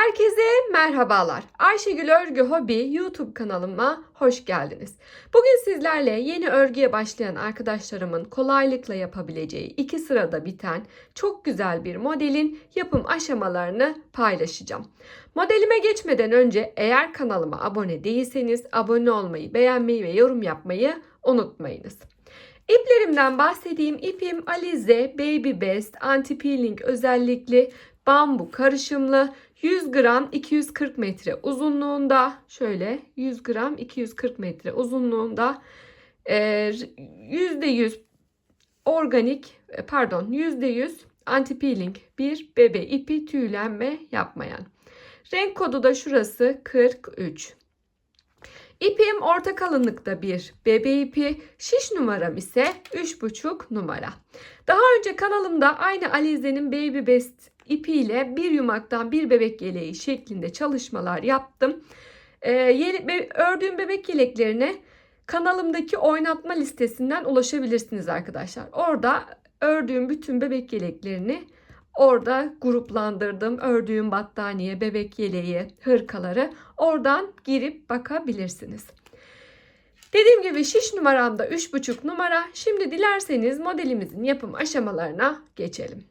Herkese merhabalar. Ayşegül Örgü Hobi YouTube kanalıma hoş geldiniz. Bugün sizlerle yeni örgüye başlayan arkadaşlarımın kolaylıkla yapabileceği iki sırada biten çok güzel bir modelin yapım aşamalarını paylaşacağım. Modelime geçmeden önce eğer kanalıma abone değilseniz abone olmayı, beğenmeyi ve yorum yapmayı unutmayınız. İplerimden bahsedeyim. İpim Alize Baby Best Anti Peeling özellikli bambu karışımlı 100 gram 240 metre uzunluğunda şöyle 100 gram 240 metre uzunluğunda e, %100 organik e, pardon %100 anti peeling bir bebe ipi tüylenme yapmayan. Renk kodu da şurası 43. İpim orta kalınlıkta bir bebe ipi, şiş numaram ise 3,5 numara. Daha önce kanalımda aynı Alize'nin Baby Best ipiyle bir yumaktan bir bebek yeleği şeklinde çalışmalar yaptım. Be, ördüğüm bebek yeleklerine kanalımdaki oynatma listesinden ulaşabilirsiniz arkadaşlar. Orada ördüğüm bütün bebek yeleklerini orada gruplandırdım. Ördüğüm battaniye, bebek yeleği, hırkaları oradan girip bakabilirsiniz. Dediğim gibi şiş numaramda 3,5 numara. Şimdi dilerseniz modelimizin yapım aşamalarına geçelim.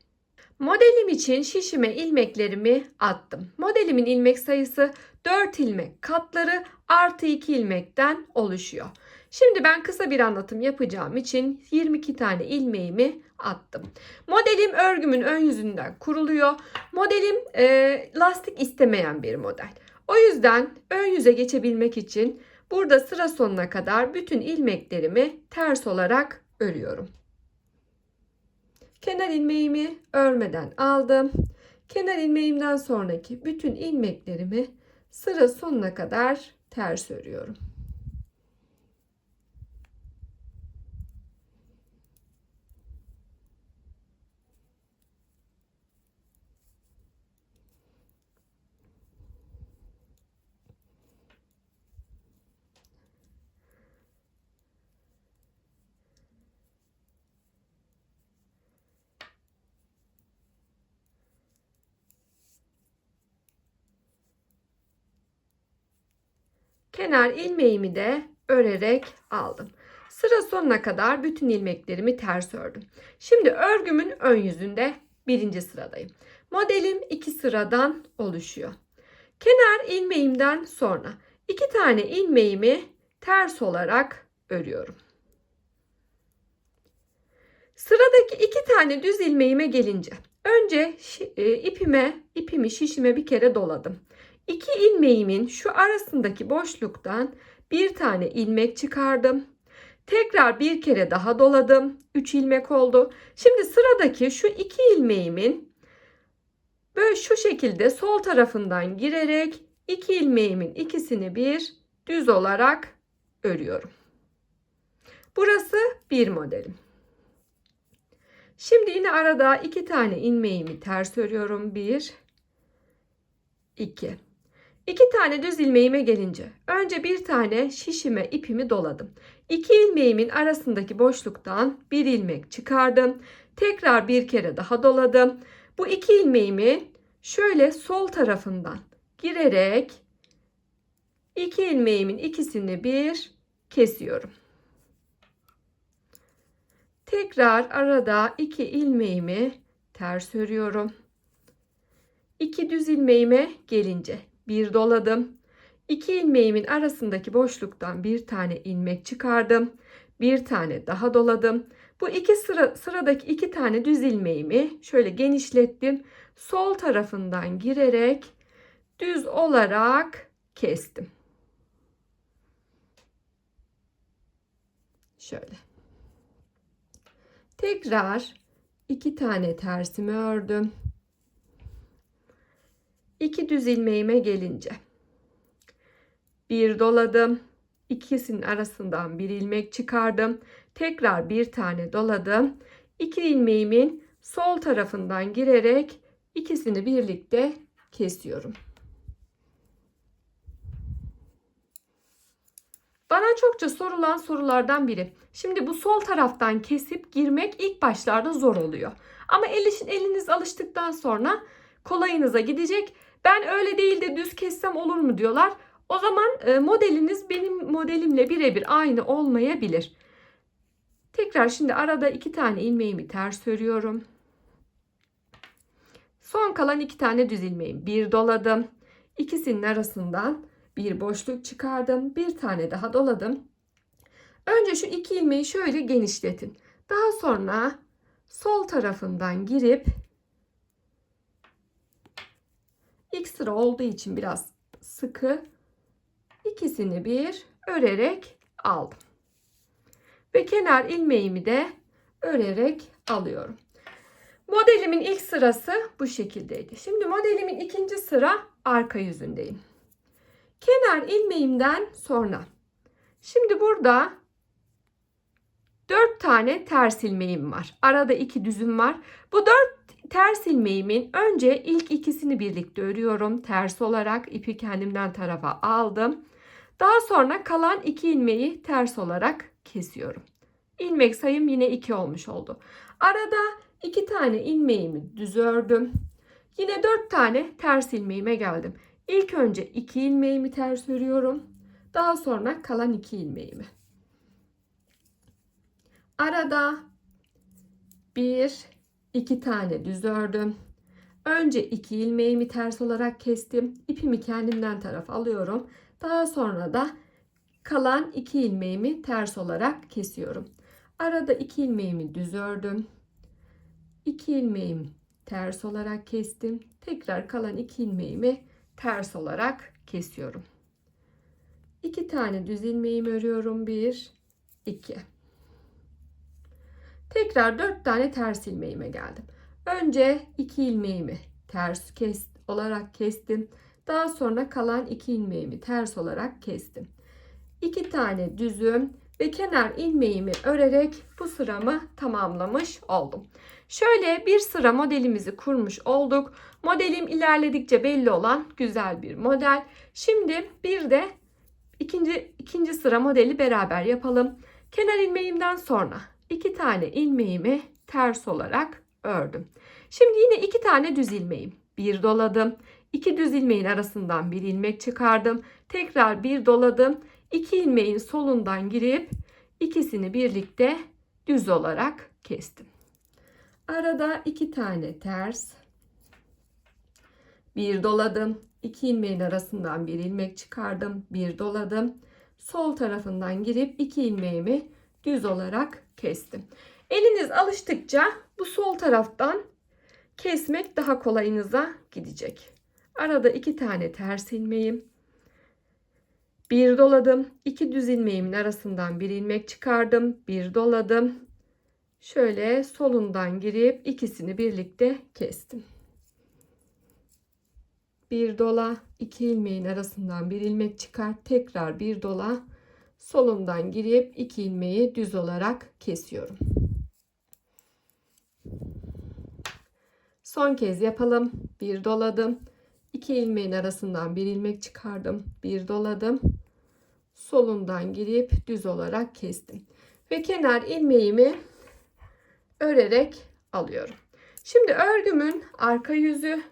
Modelim için şişime ilmeklerimi attım. Modelimin ilmek sayısı 4 ilmek katları artı 2 ilmekten oluşuyor. Şimdi ben kısa bir anlatım yapacağım için 22 tane ilmeğimi attım. Modelim örgümün ön yüzünden kuruluyor. Modelim e, lastik istemeyen bir model. O yüzden ön yüze geçebilmek için burada sıra sonuna kadar bütün ilmeklerimi ters olarak örüyorum. Kenar ilmeğimi örmeden aldım. Kenar ilmeğimden sonraki bütün ilmeklerimi sıra sonuna kadar ters örüyorum. Kenar ilmeğimi de örerek aldım. Sıra sonuna kadar bütün ilmeklerimi ters ördüm. Şimdi örgümün ön yüzünde birinci sıradayım. Modelim iki sıradan oluşuyor. Kenar ilmeğimden sonra iki tane ilmeğimi ters olarak örüyorum. Sıradaki iki tane düz ilmeğime gelince önce e, ipime ipimi şişime bir kere doladım. İki ilmeğimin şu arasındaki boşluktan bir tane ilmek çıkardım. Tekrar bir kere daha doladım. 3 ilmek oldu. Şimdi sıradaki şu iki ilmeğimin böyle şu şekilde sol tarafından girerek iki ilmeğimin ikisini bir düz olarak örüyorum. Burası bir modelim. Şimdi yine arada iki tane ilmeğimi ters örüyorum. Bir, iki. İki tane düz ilmeğime gelince önce bir tane şişime ipimi doladım. İki ilmeğimin arasındaki boşluktan bir ilmek çıkardım. Tekrar bir kere daha doladım. Bu iki ilmeğimi şöyle sol tarafından girerek iki ilmeğimin ikisini bir kesiyorum. Tekrar arada iki ilmeğimi ters örüyorum. İki düz ilmeğime gelince bir doladım. İki ilmeğimin arasındaki boşluktan bir tane ilmek çıkardım. Bir tane daha doladım. Bu iki sıra, sıradaki iki tane düz ilmeğimi şöyle genişlettim. Sol tarafından girerek düz olarak kestim. Şöyle. Tekrar iki tane tersimi ördüm. 2 düz ilmeğime gelince bir doladım. İkisinin arasından bir ilmek çıkardım. Tekrar bir tane doladım. İki ilmeğimin sol tarafından girerek ikisini birlikte kesiyorum. Bana çokça sorulan sorulardan biri. Şimdi bu sol taraftan kesip girmek ilk başlarda zor oluyor. Ama eliniz alıştıktan sonra kolayınıza gidecek Ben öyle değil de düz kessem olur mu diyorlar. O zaman e, modeliniz benim modelimle birebir aynı olmayabilir. Tekrar şimdi arada iki tane ilmeğimi ters örüyorum. Son kalan iki tane düz ilmeğim. Bir doladım. İkisinin arasından bir boşluk çıkardım. Bir tane daha doladım. Önce şu iki ilmeği şöyle genişletin. Daha sonra sol tarafından girip ilk sıra olduğu için biraz sıkı ikisini bir örerek aldım. Ve kenar ilmeğimi de örerek alıyorum. Modelimin ilk sırası bu şekildeydi. Şimdi modelimin ikinci sıra arka yüzündeyim. Kenar ilmeğimden sonra. Şimdi burada 4 tane ters ilmeğim var. Arada 2 düzüm var. Bu 4 ters ilmeğimin önce ilk ikisini birlikte örüyorum. Ters olarak ipi kendimden tarafa aldım. Daha sonra kalan 2 ilmeği ters olarak kesiyorum. İlmek sayım yine 2 olmuş oldu. Arada 2 tane ilmeğimi düz ördüm. Yine 4 tane ters ilmeğime geldim. İlk önce 2 ilmeğimi ters örüyorum. Daha sonra kalan 2 ilmeğimi. Arada 1 2 tane düz ördüm. Önce 2 ilmeğimi ters olarak kestim. İpimi kendimden taraf alıyorum. Daha sonra da kalan 2 ilmeğimi ters olarak kesiyorum. Arada 2 ilmeğimi düz ördüm. 2 ilmeğimi ters olarak kestim. Tekrar kalan 2 ilmeğimi ters olarak kesiyorum. 2 tane düz ilmeğimi örüyorum. 1 2 Tekrar 4 tane ters ilmeğime geldim. Önce 2 ilmeğimi ters kes olarak kestim. Daha sonra kalan 2 ilmeğimi ters olarak kestim. 2 tane düzüm ve kenar ilmeğimi örerek bu sıramı tamamlamış oldum. Şöyle bir sıra modelimizi kurmuş olduk. Modelim ilerledikçe belli olan güzel bir model. Şimdi bir de ikinci, ikinci sıra modeli beraber yapalım. Kenar ilmeğimden sonra iki tane ilmeğimi ters olarak ördüm. Şimdi yine iki tane düz ilmeğim. Bir doladım. İki düz ilmeğin arasından bir ilmek çıkardım. Tekrar bir doladım. İki ilmeğin solundan girip ikisini birlikte düz olarak kestim. Arada iki tane ters. Bir doladım. İki ilmeğin arasından bir ilmek çıkardım. Bir doladım. Sol tarafından girip iki ilmeğimi düz olarak kestim. Eliniz alıştıkça bu sol taraftan kesmek daha kolayınıza gidecek. Arada iki tane ters ilmeğim. Bir doladım. iki düz ilmeğimin arasından bir ilmek çıkardım. Bir doladım. Şöyle solundan girip ikisini birlikte kestim. Bir dola, iki ilmeğin arasından bir ilmek çıkar. Tekrar bir dola. Solundan girip iki ilmeği düz olarak kesiyorum. Son kez yapalım. Bir doladım. İki ilmeğin arasından bir ilmek çıkardım. Bir doladım. Solundan girip düz olarak kestim. Ve kenar ilmeğimi örerek alıyorum. Şimdi örgümün arka yüzü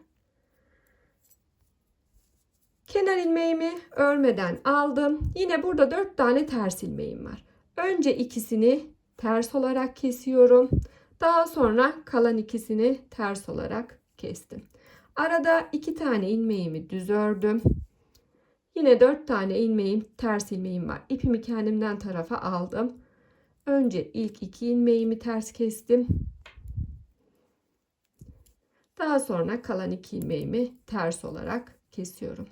kenar ilmeğimi örmeden aldım. Yine burada 4 tane ters ilmeğim var. Önce ikisini ters olarak kesiyorum. Daha sonra kalan ikisini ters olarak kestim. Arada iki tane ilmeğimi düz ördüm. Yine dört tane ilmeğim, ters ilmeğim var. İpimi kendimden tarafa aldım. Önce ilk iki ilmeğimi ters kestim. Daha sonra kalan iki ilmeğimi ters olarak kesiyorum.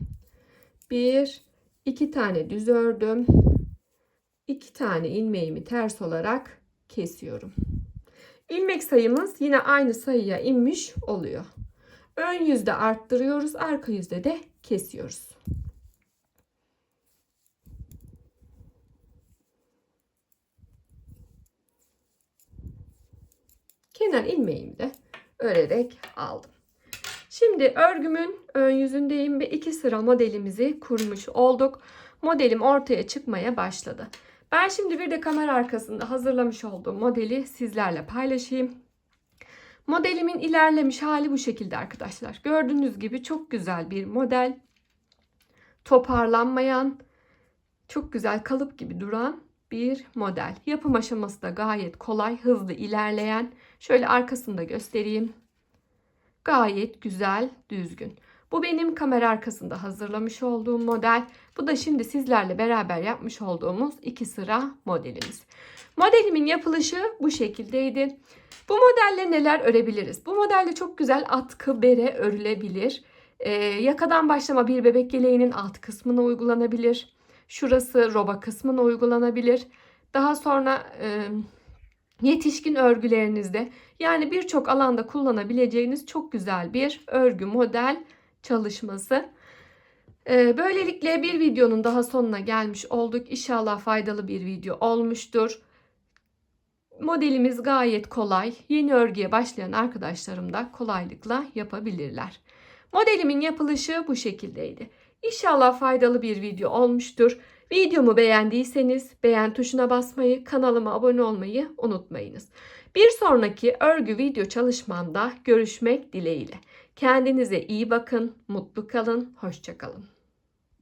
Bir, iki tane düz ördüm. İki tane ilmeğimi ters olarak kesiyorum. İlmek sayımız yine aynı sayıya inmiş oluyor. Ön yüzde arttırıyoruz, arka yüzde de kesiyoruz. Kenar ilmeğimi de örerek aldım. Şimdi örgümün ön yüzündeyim ve iki sıra modelimizi kurmuş olduk. Modelim ortaya çıkmaya başladı. Ben şimdi bir de kamera arkasında hazırlamış olduğum modeli sizlerle paylaşayım. Modelimin ilerlemiş hali bu şekilde arkadaşlar. Gördüğünüz gibi çok güzel bir model. Toparlanmayan, çok güzel kalıp gibi duran bir model. Yapım aşaması da gayet kolay, hızlı ilerleyen. Şöyle arkasını da göstereyim. Gayet güzel, düzgün. Bu benim kamera arkasında hazırlamış olduğum model. Bu da şimdi sizlerle beraber yapmış olduğumuz iki sıra modelimiz. Modelimin yapılışı bu şekildeydi. Bu modelle neler örebiliriz? Bu modelde çok güzel atkı bere örülebilir. Ee, yakadan başlama bir bebek yeleğinin alt kısmına uygulanabilir. Şurası roba kısmına uygulanabilir. Daha sonra e, yetişkin örgülerinizde yani birçok alanda kullanabileceğiniz çok güzel bir örgü model çalışması. Ee, Böylelikle bir videonun daha sonuna gelmiş olduk. İnşallah faydalı bir video olmuştur. Modelimiz gayet kolay. Yeni örgüye başlayan arkadaşlarım da kolaylıkla yapabilirler. Modelimin yapılışı bu şekildeydi. İnşallah faydalı bir video olmuştur. Videomu beğendiyseniz beğen tuşuna basmayı, kanalıma abone olmayı unutmayınız. Bir sonraki örgü video çalışmamda görüşmek dileğiyle. Kendinize iyi bakın, mutlu kalın, hoşçakalın.